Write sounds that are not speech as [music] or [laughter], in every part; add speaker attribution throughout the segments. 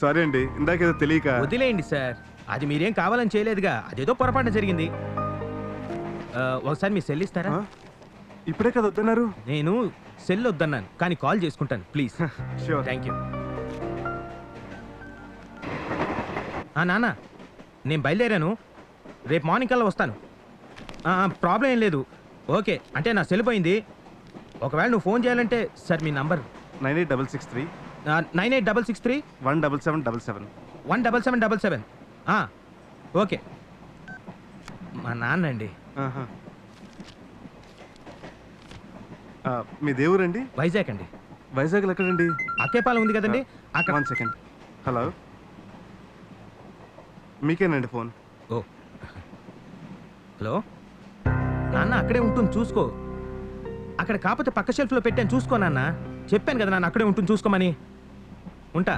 Speaker 1: Sorry అండి ఇందాకేదో తెలియక.
Speaker 2: వదిలేయండి సార్. అది మీరేం కావాలని చేయలేదుగా. అదేదో పొరపాటున జరిగింది. ఆ, ఒకసారి మీ సెల్ ఇస్తారా?
Speaker 1: ఇప్పుడే కదా వద్దన్నారు.
Speaker 2: నేను సెల్ వద్దన్నాను కానీ కాల్ చేసుకుంటాను ప్లీజ్.
Speaker 1: షూర్
Speaker 2: థ్యాంక్ యూ నాన్న నేను బయలుదేరాను. రేపు మార్నింగ్ కల్లా వస్తాను. ప్రాబ్లం ఏం లేదు. ఓకే అంటే నా సెల్ పోయింది. ఒకవేళ నువ్వు ఫోన్ చేయాలంటే సార్ మీ number.
Speaker 1: Nine eight double six three.
Speaker 2: Nine eight double six three?
Speaker 1: One double seven double seven.
Speaker 2: One double seven double seven. Okay. మా నాన్న అండి
Speaker 1: ఆహా. ఆ, మీ దేవురండి?
Speaker 2: వైజాగ్ అండి
Speaker 1: వైజాగ్లో ఎక్కడండి?
Speaker 2: అక్కేపాలెం ఉంది కదండి. అక్కడ
Speaker 1: వన్ సెకండ్. హలో. మీకేనండి ఫోన్?
Speaker 2: ఓ. హలో. నాన్న అక్కడే ఉంటుంది చూసుకో. అక్కడ కాకపోతే పక్క షెల్ఫ్లో పెట్టాను చూసుకో నాన్న. చెప్పాను కదా నాన్న అక్కడే ఉంటుంది చూసుకోమని. ఉంటా.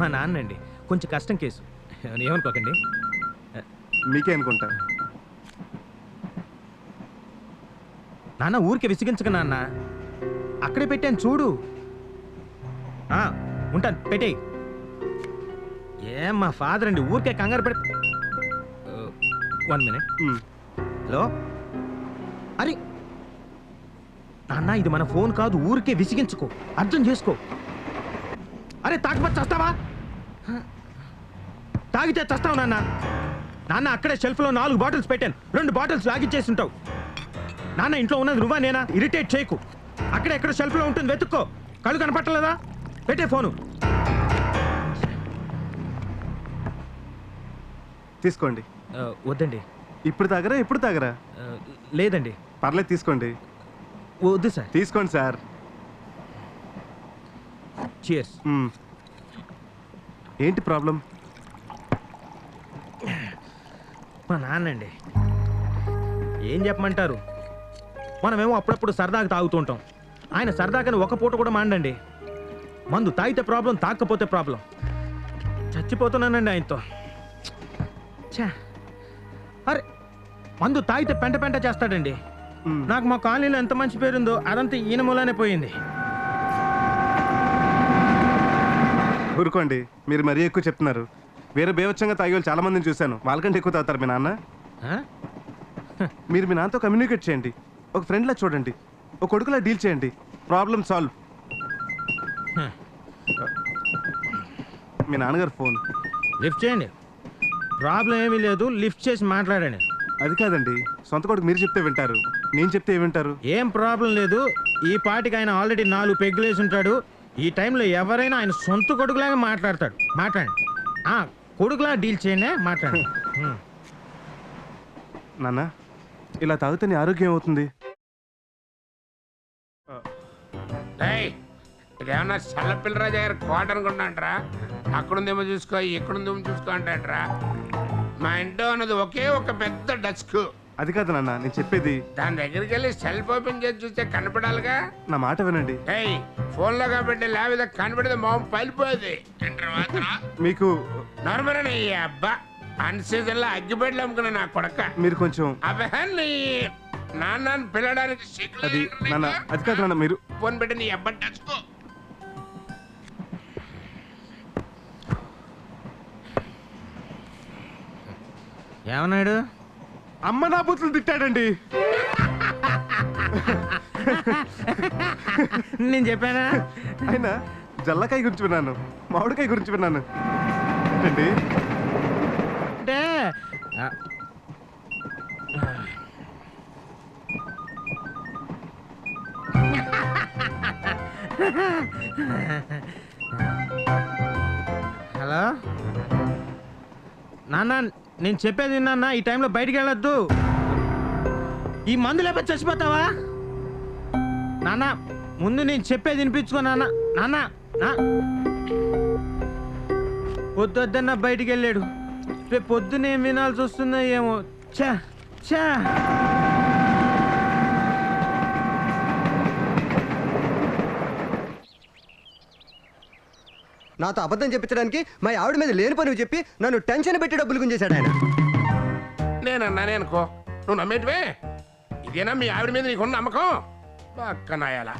Speaker 2: మా నాన్న అండి కొంచెం కష్టం కేసు. ఏమనుకోకండి.
Speaker 1: మీకే అనుకుంటా.
Speaker 2: నాన్న ఊరికే విసిగించక నాన్న. అక్కడే పెట్టాను చూడు. ఆ, ఉంటాను పెట్టేయి. ఏం మా ఫాదర్ అండి ఊరికే కంగారు పెడ వన్ మినిట్ హలో? అరే! నాన్న ఇది మన ఫోన్ కాదు ఊరికే విసిగించుకో. అర్థం చేసుకో. అరే తాగబట్టి చస్తావా? తాగితే చస్తావు నాన్న. నాన్న అక్కడే షెల్ఫ్లో నాలుగు బాటిల్స్ పెట్టాను. రెండు బాటిల్స్ లాగిచ్చేసి ఉంటావు నాన్న ఇంట్లో ఉన్నది నువ్వా నేనా? ఇరిటేట్ చేయకు. అక్కడ ఎక్కడ షెల్ఫ్లో ఉంటుంది వెతుక్కో. కళ్ళు కనపట్టలేదా? పెట్టే ఫోను.
Speaker 1: తీసుకోండి.
Speaker 2: వద్దండి.
Speaker 1: ఇప్పుడు తాగరా ఇప్పుడు తాగరా?
Speaker 2: లేదండి.
Speaker 1: పర్లేదు తీసుకోండి.
Speaker 2: వద్దు సార్.
Speaker 1: తీసుకోండి సార్.
Speaker 2: చియర్స్
Speaker 1: మ్. ఏంటి ప్రాబ్లం?
Speaker 2: మా నాన్నండి. ఏం చెప్పమంటారు? మనమేమో అప్పుడప్పుడు సరదాగా తాగుతూ ఉంటాం. ఆయన సరదాగానే ఒక పూట కూడా మాండండి. మందు తాగితే ప్రాబ్లం తాగకపోతే ప్రాబ్లం. చచ్చిపోతున్నానండి ఆయనతో. ఛా. అరే మందు తాగితే పెంట పెంట చేస్తాడండి.
Speaker 1: మ్.
Speaker 2: నాకు మా కాలనీలో ఎంత మంచి పేరుందో అదంతా ఈయన మూలానే పోయింది.
Speaker 1: ఊరుకోండి మీరు మరీ ఎక్కువ చెప్తున్నారు. వేరే బేవచ్చంగా తాగే వాళ్ళు చాలా మందిని చూశాను. వాళ్ళకంటే ఎక్కువ తాగుతారు మీ నాన్న? మీరు మీ నాన్నతో కమ్యూనికేట్ చేయండి. ఒక ఫ్రెండ్లా చూడండి. ఒక కొడుకులా డీల్ చేయండి. Problem solve. మీ నాన్నగారు ఫోన్
Speaker 2: లిఫ్ట్ చేయండి. ప్రాబ్లం ఏమీ లేదు లిఫ్ట్ చేసి మాట్లాడండి.
Speaker 1: అది కాదండి. సొంత కొడుకు మీరు చెప్తే వింటారు. నేను చెప్తే ఏం వింటారు?
Speaker 2: ఏం ప్రాబ్లం లేదు. ఈ పాటికి ఆయన ఆల్రెడీ నాలుగు పెగ్గులు వేసి ఉంటాడు. ఈ టైంలో ఎవరైనా ఆయన సొంత కొడుకులాగా మాట్లాడతాడు. మాట్లాడండి. ఆ, కొడుకులా డీల్ చేయండి మాట్లాడండి. హ్మ్.
Speaker 1: నాన్న ఇలా తాగితే నీ ఆరోగ్యం అవుతుంది
Speaker 3: ఏయ్, ఇదేమన్నా చల్లపిల్లరాజు గారి కోట అనుకుంటాంట్రా అక్కడుందేమో చూసుకో ఇక్కడుందేమో చూసుకో అంటాంట్రా మా ఇంట్లో ఉన్నది ఒకే ఒక పెద్ద డస్క్.
Speaker 1: అది కాదు నాన్న నేను చెప్పేది
Speaker 3: దాని దగ్గరికి వెళ్ళి సెల్ఫ్ ఓపెన్ చేసి చూస్తే కనపడాలిగా?
Speaker 1: నా మాట వినండి.
Speaker 3: ఏయ్ ఫోన్లో కాబట్టి లేవిద కనపడితే మొహం పలిపోయేది
Speaker 1: మీకు
Speaker 3: నార్మల్ ఈ అబ్బా అన్ సీజన్లో అగ్గిపెట్లు అమ్ముకున్నా నా కొడక.
Speaker 1: మీరు కొంచెం
Speaker 3: అబ్బా నీ నాన్నని పిలవడానికి సిగ్గులేదు
Speaker 1: అది
Speaker 3: నీకు?
Speaker 1: నాన్న అది కాదు నాన్న మీరు
Speaker 3: ఫోన్ పెట్టి నీ అబ్బా టచ్కో
Speaker 2: ఏమన్నాడు?
Speaker 1: అమ్మ నా బూతులు తిట్టాడండి.
Speaker 2: నేను చెప్పానా?
Speaker 1: ఆయన జల్లకాయ గురించి విన్నాను మామిడికాయ గురించి విన్నాను. ఏంటండి?
Speaker 2: అంటే హలో? నాన్న నేను చెప్పేది విన్నా ఈ టైంలో బయటికి వెళ్ళొద్దు. ఈ మందు లేకపోతే చచ్చిపోతావా? నాన్న ముందు నేను చెప్పేది వినిపించుకో నాన్న. నాన్న పొద్దున్న బయటికి వెళ్ళాడు. రేపు పొద్దున ఏం వినాల్సి వస్తుందో ఏమో. చా చా
Speaker 4: నాతో అబద్ధం చెప్పించడానికి మా ఆవిడ మీద లేని పని చెప్పి నన్ను టెన్షన్ పెట్టి డబ్బులు గుంజేశాడు ఆయన.
Speaker 3: నేనన్నానే అనుకో నువ్వు నమ్మేటివే? ఇదేనా మీ ఆవిడ మీద నీకున్న నమ్మకం? పక్కనాయాల.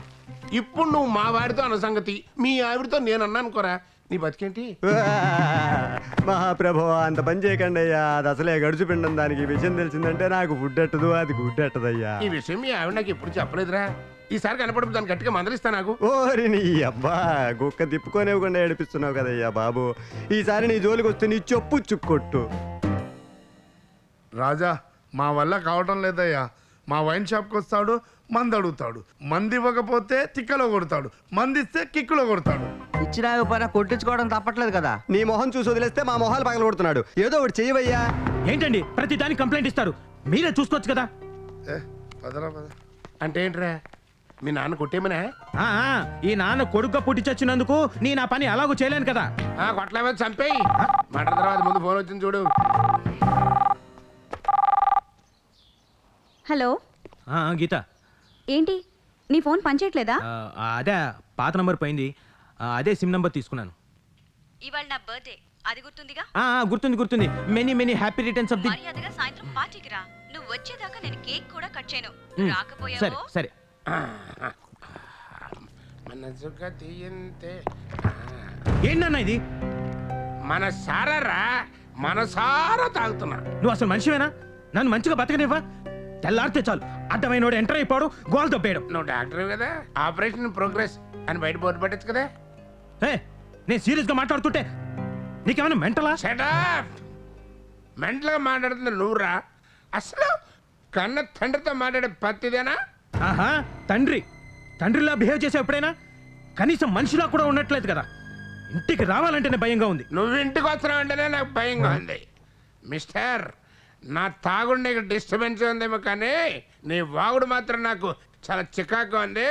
Speaker 3: ఇప్పుడు నువ్వు మా వాడితో అన్న సంగతి మీ ఆవిడతో నేను అన్నా అనుకోరా. నీ బతికేంటి? [laughs]
Speaker 4: మహాప్రభు అంత పని చేయకండి అయ్యా. అది అసలే గడుచు పిండం. దానికి విషయం తెలిసిందంటే నాకు ఫుడ్ ఎట్టదు అది గుడ్ ఎట్టదయ్యా.
Speaker 3: ఈ విషయం మీ ఆవిడ నాకు ఎప్పుడు చెప్పలేదురా. ఈసారి కనపడప్పుడు దాన్ని గట్టిగా మందలిస్తా నాకు.
Speaker 4: ఓరి నీ అబ్బా గుక్క తిప్పుకోనివ్వకుండా ఏడిపిస్తున్నావు కదయ్యా బాబు. ఈసారి నీ జోలికి వస్తే నీ చెప్పు చుక్కొట్టు.
Speaker 5: రాజా మా వల్ల కావటం లేదయ్యా. మా వైన్ షాప్కి వస్తాడు మంది అడుగుతాడు. మంది ఇవ్వకపోతే తిక్కలో కొడతాడు. మంది ఇస్తే కిక్కులో కొడతాడు.
Speaker 6: ఇచ్చిరాకపోయినా కొట్టించుకోవడం తప్పట్లేదు కదా.
Speaker 4: నీ మొహం చూసి వదిలేస్తే మా మొహాలు పగల కొడుతున్నాడు. ఏదో ఒకటి చేయవయ్యా
Speaker 2: ఏంటండి ప్రతి దానికి కంప్లైంట్ ఇస్తారు. మీరే చూసుకోవచ్చు కదా.
Speaker 5: ఏ పదరా పద.
Speaker 3: అంటే ఏంట్రా? మీ నాన్న కొట్టేమనా
Speaker 2: ఆ, ఆ, ఈ నాన్న కొడుగ్గా పుట్టి చచ్చినందుకు నీ నా పని అలాగూ చేయలేను కదా.
Speaker 3: మీద చంపేయి. మాట తర్వాత ముందు ఫోన్ వచ్చింది చూడు.
Speaker 7: హలో.
Speaker 2: ఆ, ఆ, గీత.
Speaker 7: ఏంటి? నీ ఫోన్ పనిచేయట్లేదా?
Speaker 2: ఆ, ఆ, అదే పాత నంబర్ పోయింది. ఆ, అదే సిమ్ నంబర్ తీసుకున్నాను.
Speaker 7: ఇవాళ నా బర్త్డే. అది గుర్తుందిగా?
Speaker 2: ఆ, ఆ, గుర్తుంది గుర్తుంది. Many many happy returns of the
Speaker 7: మర్యాదగా సాయంత్రం పార్టీకి రా. నువ్వు వచ్చేదాకా నేను కేక్ కూడా కట్ చేయను.
Speaker 2: సరే
Speaker 7: రాకపోయావో
Speaker 2: సరే.
Speaker 3: మనసుగా తీయంతే
Speaker 2: ఏంటన్నా ఇది?
Speaker 3: మన సారరా మనసారా తాగుతున్నా.
Speaker 2: నువ్వు అసలు మనిషివేనా? నన్ను మంచిగా బతకనివ్వా? తెల్లారితే చాలు. అడ్డమైన ఎంటర్ అయిపోవడం గోల్ దొబ్బేయడం.
Speaker 3: నువ్వు డాక్టర్ కదా? ఆపరేషన్ ప్రోగ్రెస్ అని బయట బోర్డు పెట్టచ్చు కదా?
Speaker 2: ఏ నేను సీరియస్గా మాట్లాడుతుంటే నీకేమైనా మెంటలా?
Speaker 3: మెంటల్గా మాట్లాడుతుంది నువ్వురా? అసలు కన్న తండ్రితో మాట్లాడే పత్తిదేనా
Speaker 2: ఆహా తండ్రి. తండ్రిలా బిహేవ్ చేసే ఎప్పుడైనా? కనీసం మనిషిలా కూడా ఉండట్లేదు కదా. ఇంటికి రావాలంటేనే భయంగా ఉంది.
Speaker 3: నువ్వు ఇంటికి వస్తున్నావు అంటేనే నాకు భయంగా ఉంది. మిస్టర్ నా తాగుడు నీకు డిస్టర్బెన్స్ ఉందేమో కానీ నీ వాగుడు మాత్రం నాకు చాలా చికాకు ఉంది.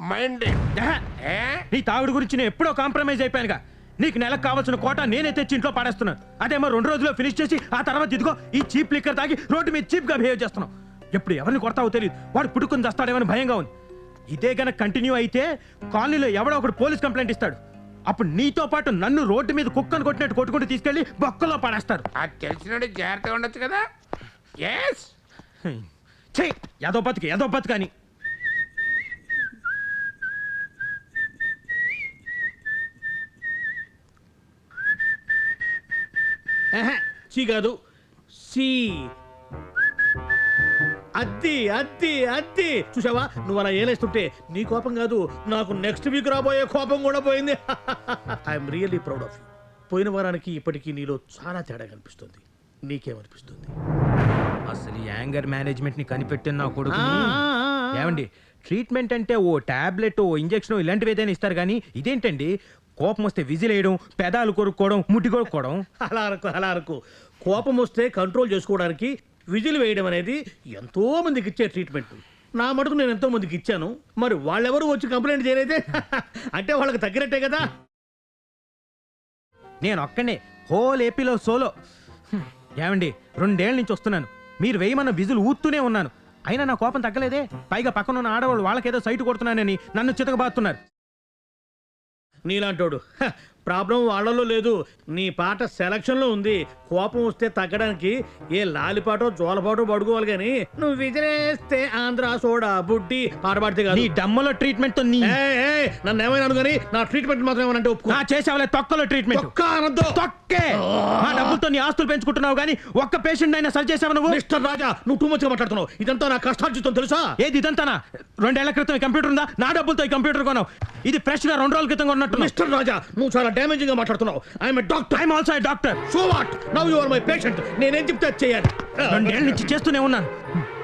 Speaker 3: మైండ్ ఏ?
Speaker 2: నీ తాగుడు గురించి నేను ఎప్పుడో కాంప్రమైజ్ అయిపోయానుగా. నీకు నెలకు కావాల్సిన కోట నేనే తెచ్చి ఇంట్లో పాడేస్తున్నాను అదేమో రెండు రోజుల్లో ఫినిష్ చేసి ఆ తర్వాత ఇదిగో ఈ చీప్ లిక్కర్ తాగి రోడ్డు మీద చీప్గా బిహేవ్ చేస్తున్నావు. ఎప్పుడు ఎవరిని కొడతావో తెలియదు వాడు పుట్టుకుని చేస్తాడేమని భయంగా ఉంది. ఇదే గనక కంటిన్యూ అయితే కాలనీలో ఎవడో ఒకడు పోలీస్ కంప్లైంట్ ఇస్తాడు. అప్పుడు నీతో పాటు నన్ను రోడ్డు మీద కుక్కను కొట్టినట్టు కొట్టుకుంటూ తీసుకెళ్ళి బొక్కలో పడేస్తారు.
Speaker 3: అది తెలిసినట్టు జాగ్రత్తగా ఉండొచ్చు కదా. ఎస్
Speaker 2: ఛీ ఏదో బతుకు ఏదో బతుకు అని.
Speaker 8: సి కాదు. సి అద్ది అద్ది అద్ది చూసావా నువ్వు అలా ఏలేస్తుంటే నీ కోపం కాదు నాకు నెక్స్ట్ వీక్ రాబోయే కోపం కూడా పోయింది. I'm really proud of you పోయిన వారానికి ఇప్పటికీ నీలో చాలా తేడా కనిపిస్తుంది. నీకేమనిపిస్తుంది?
Speaker 2: అసలు ఈ యాంగర్ మేనేజ్మెంట్ని కనిపెట్టిన నా కొడుకు. ఏమండి ట్రీట్మెంట్ అంటే ఓ టాబ్లెట్ ఓ ఇంజెక్షన్ ఇలాంటివి ఏదైనా ఇస్తారు కానీ ఇదేంటండి? కోపం వస్తే విజిల్ వేయడం పెదాలు కొరుక్కోవడం ముట్టి కొరుక్కోవడం?
Speaker 8: అలా అనుకో అలా అనుకో. కోపం వస్తే కంట్రోల్ చేసుకోవడానికి విజిల్ వేయడం అనేది ఎంతో మందికి ఇచ్చే ట్రీట్మెంట్ నా మటుకు నేను ఎంతో మందికి ఇచ్చాను. మరి వాళ్ళెవరు వచ్చి కంప్లైంట్ చేయలేదే [laughs] అంటే వాళ్ళకి తగ్గినట్టే కదా?
Speaker 2: నేను ఒక్కనే హోల్ ఏపీలో సోలో హ్మ్. ఏమండి రెండేళ్ళ నుంచి వస్తున్నాను. మీరు వేయమన్న విజులు ఊత్తూనే ఉన్నాను. అయినా నా కోపం తగ్గలేదే? పైగా పక్కన ఉన్న ఆడవాళ్ళు వాళ్ళకేదో సైట్ కొడుతున్నానని నన్ను చితకబాతున్నారు.
Speaker 8: నీలాంటోడు. హ, ప్రాబ్లం వాళ్ళలో లేదు. నీ పాట సెలక్షన్లో ఉంది. కోపం వస్తే తగ్గడానికి ఏ లాలిపాటో జోలపాటో పడుకోవాలి కానీ నువ్వు విజరేస్తే ఆంధ్ర సోడా బుడ్డి పాట పాడితే కాదు.
Speaker 2: నీ డమ్మలో ట్రీట్మెంట్తో నీ
Speaker 8: ఏయ్, ఏయ్, నన్ను ఏమైనా అనుకొని నా ట్రీట్మెంట్ మాత్రం ఏమనంటే ఒప్పుకో.
Speaker 2: నా చేసేవాళ్ళ తొక్కలో ట్రీట్మెంట్
Speaker 8: ఒక్క అనొద్దు.
Speaker 2: తొక్కే. మా డబ్బులతో నీ ఆస్తులు పెంచుకుంటున్నావు కానీ ఒక్క పేషెంట్ అయినా సరి చేసావు నువ్వు?
Speaker 8: మిస్టర్ రాజా నువ్వు టూ మచ్గా మాట్లాడుతున్నావు. ఇదంతా నా కష్టార్జితం తెలుసా?
Speaker 2: ఏది ఇదంతానా రెండేళ్ళ క్రితం ఈ కంప్యూటర్ ఉందా? నా డబ్బులతో ఈ కంప్యూటర్ కొన్నావు. ఇది ఫ్రెష్గా రెండు రోజుల క్రితం కొన్నట్టు
Speaker 8: మిస్టర్ రాజా నువ్వు చాలా డ్యామేజింగ్గా మాట్లాడుతున్నావు I'm doctor
Speaker 2: I'm also doctor
Speaker 8: so what now you are my patient నేనేం చెప్తే అది చేయాలి.
Speaker 2: రెండేళ్ళ నుంచి చేస్తూనే ఉన్నాను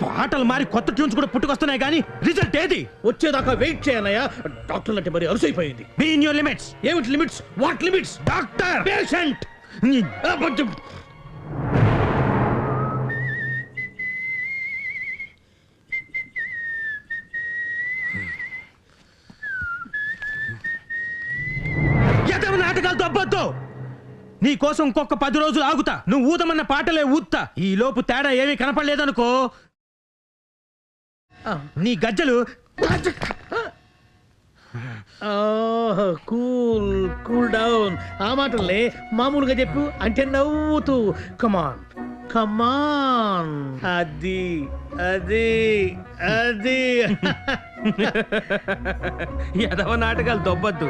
Speaker 2: పాటలు మారి కొత్త ట్యూన్స్ కూడా పుట్టుకొస్తున్నాయి కానీ రిజల్ట్ ఏది?
Speaker 8: వచ్చేదాకా వెయిట్ చేయనయ్యా డాక్టర్ అంటే మరి అరుసైపోయింది.
Speaker 2: బీ ఇన్ యువర్ లిమిట్స్
Speaker 8: ఏమిటి limits? What limits
Speaker 2: doctor
Speaker 8: patient
Speaker 2: కోసం ఇంకొక పది రోజులు ఆగుతా. నువ్వు ఊదమన్న పాటలే ఊత్తా. ఈ లోపు తేడా ఏమీ కనపడలేదనుకో. నీ గజ్జలు.
Speaker 8: Cool cool down. ఆ మాటలే మామూలుగా చెప్పు అంటే నవ్వుతూ. కమాన్ కమాన్ అది అది అది
Speaker 2: ఎదవ నాటకాలు దొబ్బద్దు.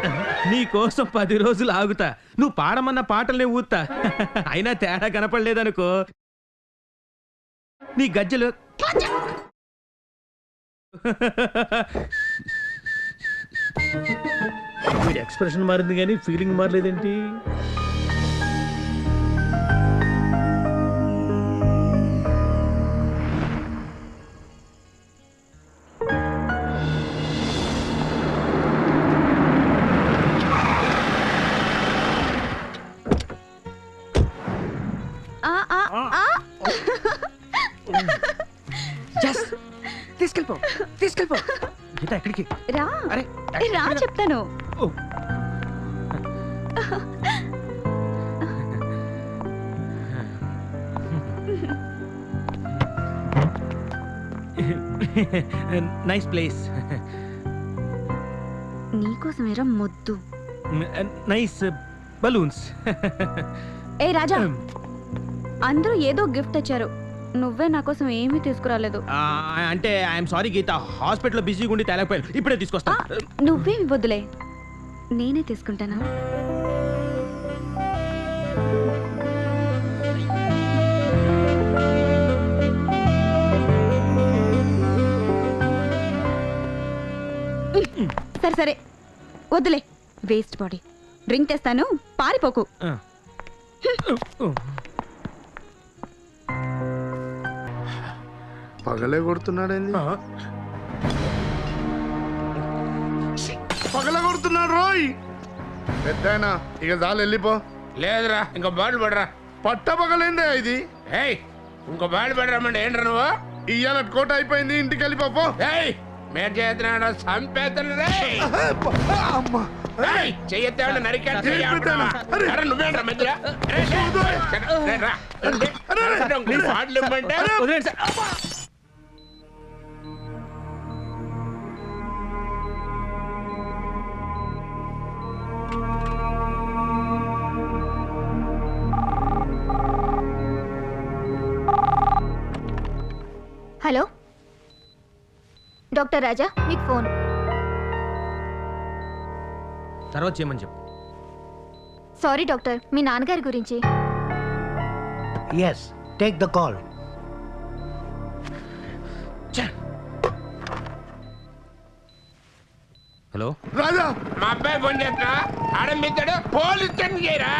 Speaker 2: నీ కోసం పది రోజులు ఆగుతా. నువ్వు పాడమన్న పాటల్ని ఊతా [laughs] అయినా తేడా కనపడలేదనుకో. నీ గజ్జలు [laughs]
Speaker 8: వీడి ఎక్స్ప్రెషన్ మారింది కానీ ఫీలింగ్ మారలేదేంటి?
Speaker 2: ఎక్కడికి
Speaker 7: రా.
Speaker 2: అరే
Speaker 7: రా చెప్తాను.
Speaker 2: నైస్ ప్లేస్
Speaker 7: నీకోసమేరా మొద్దు.
Speaker 2: నైస్ బలూన్స్
Speaker 7: ఏ రాజా. అందరూ ఏదో గిఫ్ట్ తెచ్చారు. నువ్వే నా కోసం ఏమీ తీసుకురాలేదు.
Speaker 2: అంటే ఐఎమ్ సారీ గీత. హాస్పిటల్లో బిజీగా ఉండి తేలేకపోయాను. ఇప్పుడే తీసుకొస్తా.
Speaker 7: నువ్వేమి వద్దులే నేనే తీసుకుంటాను? సరే సరే. వద్దులే. Waste body. డ్రింక్ తెస్తాను. పారిపోకు.
Speaker 5: పగలే కొడుతున్నాడేంది? పగల కొడుతున్నాడు రోయ్! పెద్దాయనా ఇక చాలు వెళ్ళిపో.
Speaker 3: లేదురా ఇంకో బాల్ పడరా.
Speaker 5: పట్ట పగలేందే ఇది?
Speaker 3: ఏయ్ ఇంకో బాల్ పడరామండి ఏంట్రా నువ్వు?
Speaker 5: ఇయ్యాల కోట అయిపోయింది ఇంటికి వెళ్ళిపో
Speaker 3: ఏయ్ మీరు చేస్తున్నాడు సంపేతను రే.
Speaker 5: అమ్మా.
Speaker 3: ఏయ్ చెయ్యొద్దేమన్నా నరికేస్తా
Speaker 5: ఏయ్, పెద్దనా, అరే.
Speaker 3: అరే. నువ్వేంట్రా బాటిల్
Speaker 9: డాక్టర్ రాజా మీకు ఫోన్.
Speaker 2: తర్వాత చేయమని చెప్పు.
Speaker 9: సారీ డాక్టర్ మీ నాన్నగారి గురించి.
Speaker 6: Yes take the call
Speaker 2: hello?
Speaker 5: Raja!
Speaker 3: మా అబ్బాయి ఫోన్ చేస్తా ఆడంబిద్దాడు పోలీస్ స్టేషన్ చేయరా.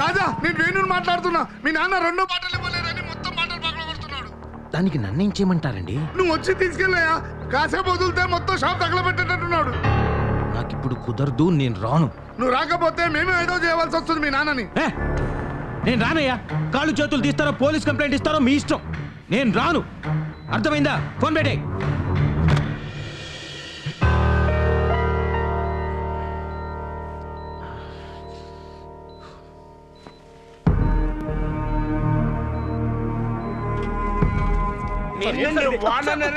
Speaker 5: రాజా నేను వేణుని మాట్లాడుతున్నా. మీ నాన్న రెండో పాటలు
Speaker 2: దానికి నన్ను చేయమంటారండి?
Speaker 5: నువ్వు వచ్చి తీసుకెళ్ళాయా కాసేపు వదిలితే మొత్తం షాప్ తగలబెట్టేటట్టున్నాడు.
Speaker 2: నాకు ఇప్పుడు కుదరదు నేను రాను.
Speaker 5: నువ్వు రాకపోతే మేమే ఏదో చేయవలసి వస్తుంది మీ నాన్నని.
Speaker 2: ఏ, నేను రానయ్యా. కాళ్ళు చేతులు తీస్తారో పోలీస్ కంప్లైంట్ ఇస్తారో మీ ఇష్టం. నేను రాను. అర్థమైందా? ఫోన్ పెట్టే
Speaker 3: నిన్ను వాడను